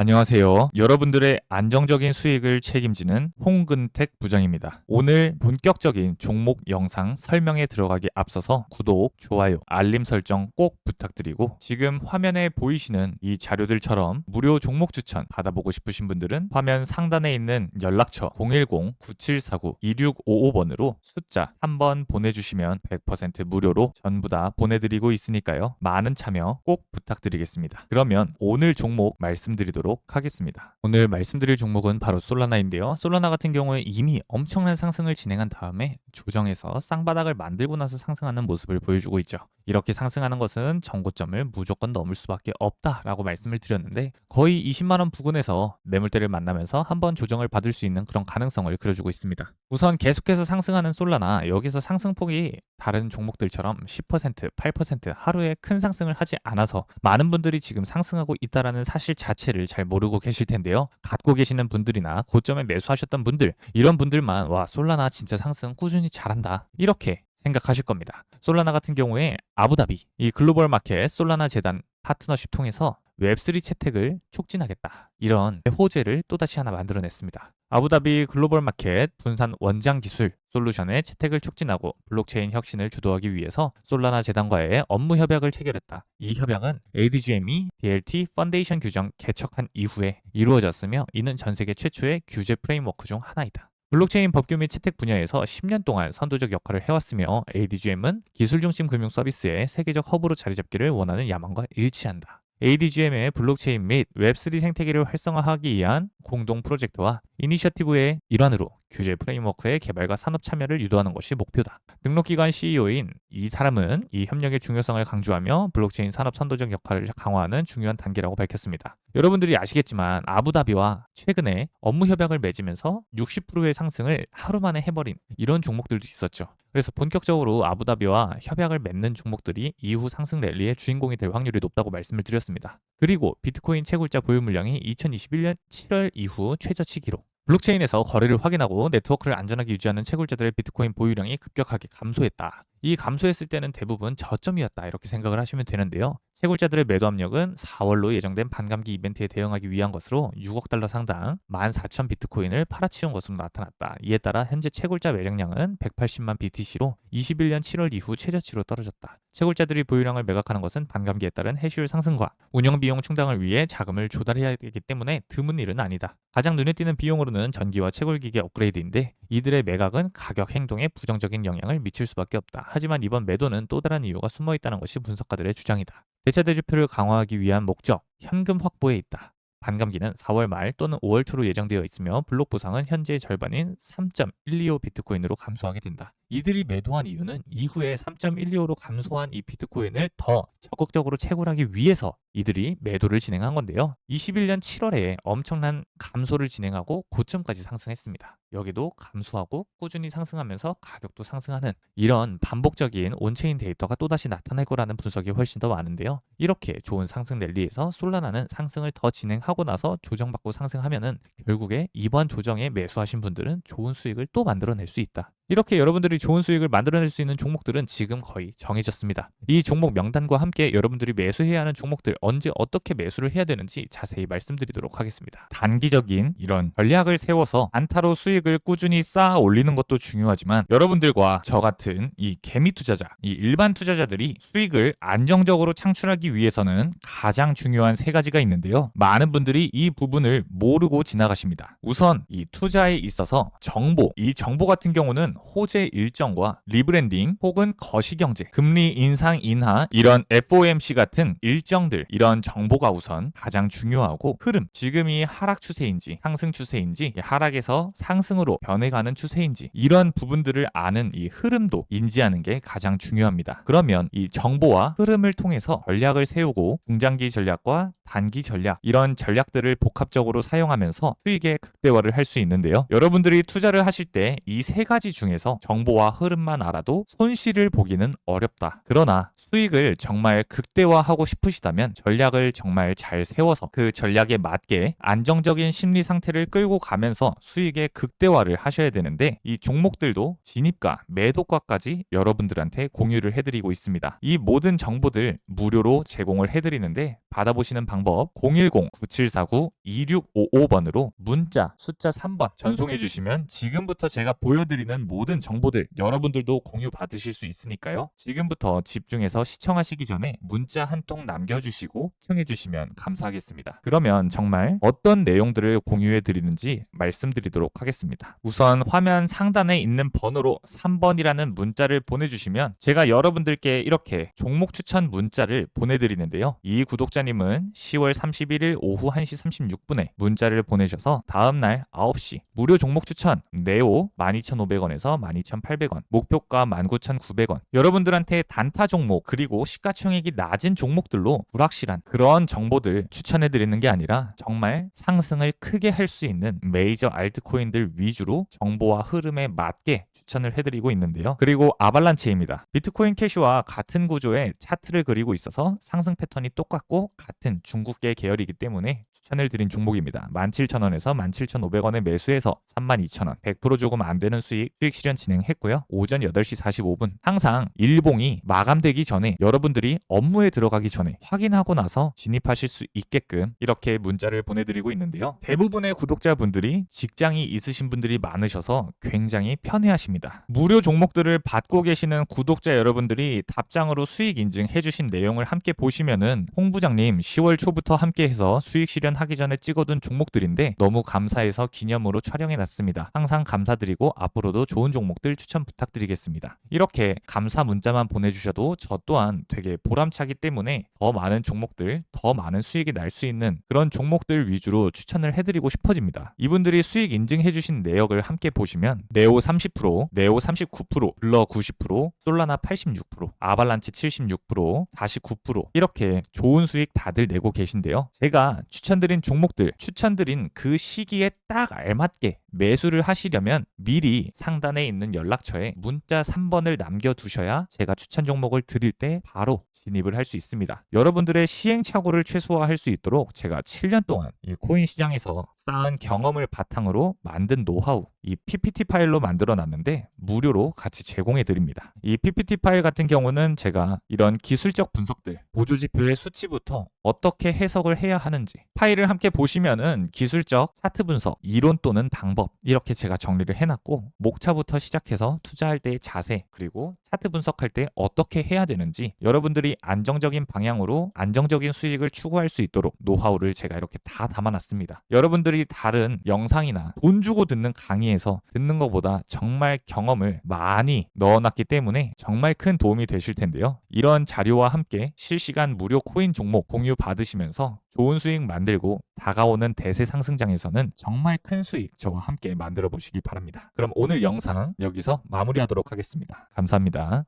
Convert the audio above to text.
안녕하세요. 여러분들의 안정적인 수익을 책임지는 홍근택 부장입니다. 오늘 본격적인 종목 영상 설명에 들어가기 앞서서 구독, 좋아요, 알림 설정 꼭 부탁드리고 지금 화면에 보이시는 이 자료들처럼 무료 종목 추천 받아보고 싶으신 분들은 화면 상단에 있는 연락처 010-9749-2655번으로 숫자 한번 보내주시면 100% 무료로 전부 다 보내드리고 있으니까요. 많은 참여 꼭 부탁드리겠습니다. 그러면 오늘 종목 말씀드리도록 하겠습니다. 오늘 말씀드릴 종목은 바로 솔라나인데요. 솔라나 같은 경우에 이미 엄청난 상승을 진행한 다음에 조정해서 쌍바닥을 만들고 나서 상승하는 모습을 보여주고 있죠. 이렇게 상승하는 것은 정고점을 무조건 넘을 수밖에 없다라고 말씀을 드렸는데 거의 20만 원 부근에서 매물대를 만나면서 한번 조정을 받을 수 있는 그런 가능성을 그려주고 있습니다. 우선 계속해서 상승하는 솔라나 여기서 상승폭이 다른 종목들처럼 10%, 8% 하루에 큰 상승을 하지 않아서 많은 분들이 지금 상승하고 있다라는 사실 자체를 잘 모르고 계실 텐데요. 갖고 계시는 분들이나 고점에 매수하셨던 분들 이런 분들만 와 솔라나 진짜 상승 꾸준히 잘한다 이렇게 생각하실 겁니다. 솔라나 같은 경우에 아부다비 이 글로벌 마켓 솔라나 재단 파트너십 통해서 웹3 채택을 촉진하겠다. 이런 호재를 또다시 하나 만들어냈습니다. 아부다비 글로벌 마켓 분산 원장 기술 솔루션의 채택을 촉진하고 블록체인 혁신을 주도하기 위해서 솔라나 재단과의 업무 협약을 체결했다. 이 협약은 ADGM이 DLT 펀데이션 규정 개척한 이후에 이루어졌으며 이는 전 세계 최초의 규제 프레임워크 중 하나이다. 블록체인 법규 및 채택 분야에서 10년 동안 선도적 역할을 해왔으며 ADGM은 기술 중심 금융 서비스의 세계적 허브로 자리 잡기를 원하는 야망과 일치한다. ADGM의 블록체인 및 웹3 생태계를 활성화하기 위한 공동 프로젝트와 이니셔티브의 일환으로 규제 프레임워크의 개발과 산업 참여를 유도하는 것이 목표다. 등록기관 CEO인 이 사람은 이 협력의 중요성을 강조하며 블록체인 산업 선도적 역할을 강화하는 중요한 단계라고 밝혔습니다. 여러분들이 아시겠지만 아부다비와 최근에 업무 협약을 맺으면서 60%의 상승을 하루 만에 해버린 이런 종목들도 있었죠. 그래서 본격적으로 아부다비와 협약을 맺는 종목들이 이후 상승 랠리의 주인공이 될 확률이 높다고 말씀을 드렸습니다. 그리고 비트코인 채굴자 보유 물량이 2021년 7월 이후 최저치 기록. 블록체인에서 거래를 확인하고 네트워크를 안전하게 유지하는 채굴자들의 비트코인 보유량이 급격하게 감소했다. 이 감소했을 때는 대부분 저점이었다 이렇게 생각을 하시면 되는데요. 채굴자들의 매도 압력은 4월로 예정된 반감기 이벤트에 대응하기 위한 것으로 6억 달러 상당 14,000 비트코인을 팔아치운 것으로 나타났다. 이에 따라 현재 채굴자 매장량은 180만 BTC로 21년 7월 이후 최저치로 떨어졌다. 채굴자들이 보유량을 매각하는 것은 반감기에 따른 해시율 상승과 운영 비용 충당을 위해 자금을 조달해야 되기 때문에 드문 일은 아니다. 가장 눈에 띄는 비용으로는 전기와 채굴기계 업그레이드인데 이들의 매각은 가격 행동에 부정적인 영향을 미칠 수밖에 없다. 하지만 이번 매도는 또 다른 이유가 숨어 있다는 것이 분석가들의 주장이다. 대차 대주표를 강화하기 위한 목적, 현금 확보에 있다. 반감기는 4월 말 또는 5월 초로 예정되어 있으며 블록 보상은 현재의 절반인 3.125 비트코인으로 감소하게 된다. 이들이 매도한 이유는 이후에 3.125로 감소한 이 비트코인을 더 적극적으로 채굴하기 위해서 이들이 매도를 진행한 건데요. 21년 7월에 엄청난 감소를 진행하고 고점까지 상승했습니다. 여기도 감소하고 꾸준히 상승하면서 가격도 상승하는 이런 반복적인 온체인 데이터가 또다시 나타날 거라는 분석이 훨씬 더 많은데요. 이렇게 좋은 상승 랠리에서 솔라나는 상승을 더 진행하고 나서 조정받고 상승하면은 결국에 이번 조정에 매수하신 분들은 좋은 수익을 또 만들어낼 수 있다. 이렇게 여러분들이 좋은 수익을 만들어낼 수 있는 종목들은 지금 거의 정해졌습니다. 이 종목 명단과 함께 여러분들이 매수해야 하는 종목들 언제 어떻게 매수를 해야 되는지 자세히 말씀드리도록 하겠습니다. 단기적인 이런 전략을 세워서 안타로 수익을 꾸준히 쌓아 올리는 것도 중요하지만 여러분들과 저 같은 이 개미 투자자, 이 일반 투자자들이 수익을 안정적으로 창출하기 위해서는 가장 중요한 세 가지가 있는데요. 많은 분들이 이 부분을 모르고 지나가십니다. 우선 이 투자에 있어서 정보, 이 정보 같은 경우는 호재 일정과 리브랜딩 혹은 거시경제, 금리 인상 인하 이런 FOMC 같은 일정들 이런 정보가 우선 가장 중요하고 흐름 지금이 하락 추세인지 상승 추세인지 하락에서 상승으로 변해가는 추세인지 이런 부분들을 아는 이 흐름도 인지하는 게 가장 중요합니다. 그러면 이 정보와 흐름을 통해서 전략을 세우고 중장기 전략과 단기 전략 이런 전략들을 복합적으로 사용하면서 수익의 극대화를 할 수 있는데요. 여러분들이 투자를 하실 때 이 세 가지 중 중에서 정보와 흐름만 알아도 손실을 보기는 어렵다. 그러나 수익을 정말 극대화하고 싶으시다면 전략을 정말 잘 세워서 그 전략에 맞게 안정적인 심리 상태를 끌고 가면서 수익의 극대화를 하셔야 되는데 이 종목들도 진입가, 매도가까지 여러분들한테 공유를 해드리고 있습니다. 이 모든 정보들 무료로 제공을 해드리는데 받아보시는 방법 010-9749-2655번으로 문자 숫자 3번 전송해 주시면 지금부터 제가 보여드리는 모든 정보들 여러분들도 공유 받으실 수 있으니까요. 지금부터 집중해서 시청하시기 전에 문자 한 통 남겨주시고 시청해 주시면 감사하겠습니다. 그러면 정말 어떤 내용들을 공유해 드리는지 말씀드리도록 하겠습니다. 우선 화면 상단에 있는 번호로 3번이라는 문자를 보내주시면 제가 여러분들께 이렇게 종목 추천 문자를 보내드리는데요. 이 구독자님은 10월 31일 오후 1시 36분에 문자를 보내셔서 다음날 9시 무료 종목 추천 네오 12,500원에서 12,800원 목표가 19,900원 여러분들한테 단타 종목 그리고 시가총액이 낮은 종목들로 불확실한 그런 정보들 추천해 드리는 게 아니라 정말 상승을 크게 할 수 있는 메이저 알트코인들 위주로 정보와 흐름에 맞게 추천을 해 드리고 있는데요. 그리고 아발란체입니다. 비트코인 캐시와 같은 구조의 차트를 그리고 있어서 상승 패턴이 똑같고 같은 중국계 계열이기 때문에 추천을 드린 종목입니다. 17,000원에서 17,500원에 매수해서 32,000원 100% 조금 안 되는 수익 실현 진행했고요. 오전 8시 45분 항상 일봉이 마감되기 전에 여러분들이 업무에 들어가기 전에 확인하고 나서 진입하실 수 있게끔 이렇게 문자를 보내드리고 있는데요. 대부분의 구독자분들이 직장이 있으신 분들이 많으셔서 굉장히 편해하십니다. 무료 종목들을 받고 계시는 구독자 여러분들이 답장으로 수익 인증해 주신 내용을 함께 보시면은 홍 부장님 10월 초부터 함께해서 수익 실현하기 전에 찍어둔 종목들인데 너무 감사해서 기념으로 촬영해 놨습니다. 항상 감사드리고 앞으로도 좋은 종목들 추천 부탁드리겠습니다. 이렇게 감사 문자만 보내주셔도 저 또한 되게 보람차기 때문에 더 많은 종목들, 더 많은 수익이 날 수 있는 그런 종목들 위주로 추천을 해드리고 싶어집니다. 이분들이 수익 인증해주신 내역을 함께 보시면 네오 30%, 네오 39%, 블러 90%, 솔라나 86%, 아발란치 76%, 49% 이렇게 좋은 수익 다들 내고 계신데요. 제가 추천드린 종목들, 추천드린 그 시기에 딱 알맞게 매수를 하시려면 미리 상 단에 있는 연락처에 문자 3번을 남겨두셔야 제가 추천 종목을 드릴 때 바로 진입을 할 수 있습니다. 여러분들의 시행착오를 최소화할 수 있도록 제가 7년 동안 이 코인 시장에서 쌓은 경험을 바탕으로 만든 노하우, 이 PPT 파일로 만들어 놨는데 무료로 같이 제공해 드립니다. 이 PPT 파일 같은 경우는 제가 이런 기술적 분석들, 보조 지표의 수치부터 어떻게 해석을 해야 하는지 파일을 함께 보시면은 기술적 차트 분석, 이론 또는 방법 이렇게 제가 정리를 해 놨고 목차 부터 시작해서 투자할 때의 자세 그리고 차트 분석할 때 어떻게 해야 되는지 여러분들이 안정적인 방향으로 안정적인 수익을 추구할 수 있도록 노하우를 제가 이렇게 다 담아놨습니다. 여러분들이 다른 영상이나 돈 주고 듣는 강의에서 듣는 것보다 정말 경험을 많이 넣어놨기 때문에 정말 큰 도움이 되실 텐데요. 이런 자료와 함께 실시간 무료 코인 종목 공유 받으시면서 좋은 수익 만들고 다가오는 대세 상승장에서는 정말 큰 수익 저와 함께 만들어 보시기 바랍니다. 그럼 오늘 영상 여기서 마무리하도록 하겠습니다. 감사합니다.